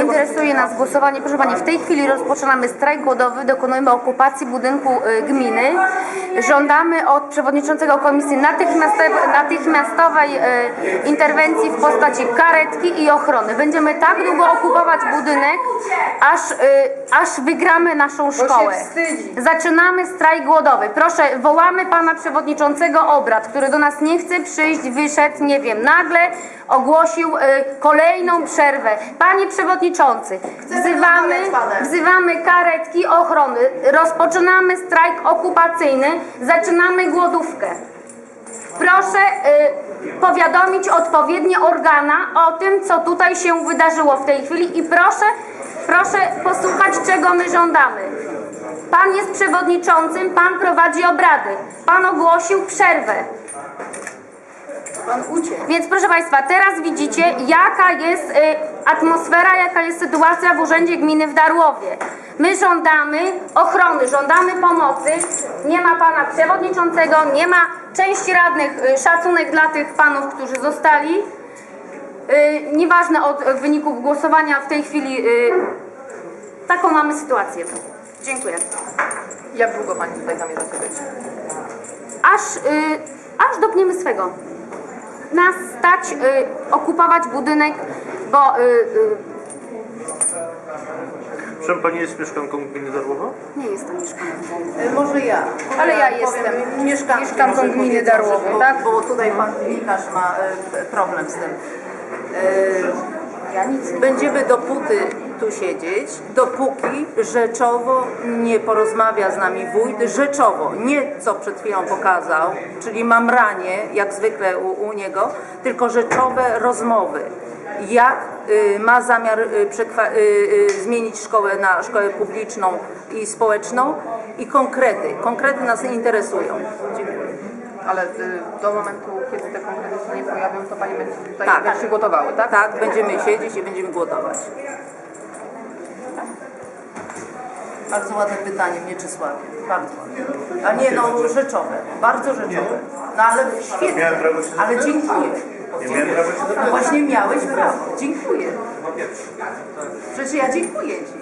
interesuje nas głosowanie. Proszę Pani, w tej chwili rozpoczynamy strajk głodowy, dokonujemy okupacji budynku y, gminy. Żądamy od przewodniczącego komisji natychmiastowej, natychmiastowej y, interwencji w postaci karetki i ochrony. Będziemy tak długo okupować budynek, aż, y, aż wygramy naszą szkołę. Zaczynamy strajk głodowy. Proszę, wołamy pana przewodniczącego obrad, który do nas nie chce przyjść, wyszedł, nie wiem, nagle ogłosił kolejną przerwę. Panie przewodniczący, wzywamy, z panem. wzywamy karetki ochrony, rozpoczynamy strajk okupacyjny, zaczynamy głodówkę. Proszę y, powiadomić odpowiednie organa o tym, co tutaj się wydarzyło w tej chwili i proszę, proszę posłuchać, czego my żądamy. Pan jest przewodniczącym, pan prowadzi obrady. Pan ogłosił przerwę. Pan uciekł. Więc proszę Państwa, teraz widzicie, jaka jest y, atmosfera, jaka jest sytuacja w Urzędzie Gminy w Darłowie. My żądamy ochrony, żądamy pomocy. Nie ma Pana Przewodniczącego, nie ma części radnych. Y, szacunek dla tych Panów, którzy zostali. Y, nieważne od y, wyników głosowania w tej chwili, y, taką mamy sytuację. Dziękuję. Jak długo Pani tutaj zamierzacie być? aż, y, aż dopniemy swego. Nas stać y, okupować budynek, bo y, y, Pani jest mieszkanką gminy Darłowa? nie jestem mieszkanką. E, Może ja. Ale ja jestem mieszkanką, mieszkanką gminy Darłowo, tak? Bo tutaj Pan dziennikarz ma e, problem z tym. E, Ja nic nie. Będziemy dopóty tu siedzieć, dopóki rzeczowo nie porozmawia z nami wójt, rzeczowo, nie co przed chwilą pokazał, czyli mamranie, jak zwykle u, u niego, tylko rzeczowe rozmowy. Jak y, ma zamiar y, y, y, zmienić szkołę na szkołę publiczną i społeczną i konkrety. Konkrety nas interesują. Dziękuję. Ale y, do momentu, kiedy te konkrety się nie pojawią, to Pani będzie tutaj Tak. tak. przygotowały, tak? Tak, będziemy siedzieć i będziemy głodować. Bardzo ładne pytanie, Mieczysławie. Bardzo ładne. A nie, no rzeczowe. Bardzo rzeczowe. No ale świetnie. Ale dziękuję. No właśnie miałeś prawo. Dziękuję. Przecież ja dziękuję Ci.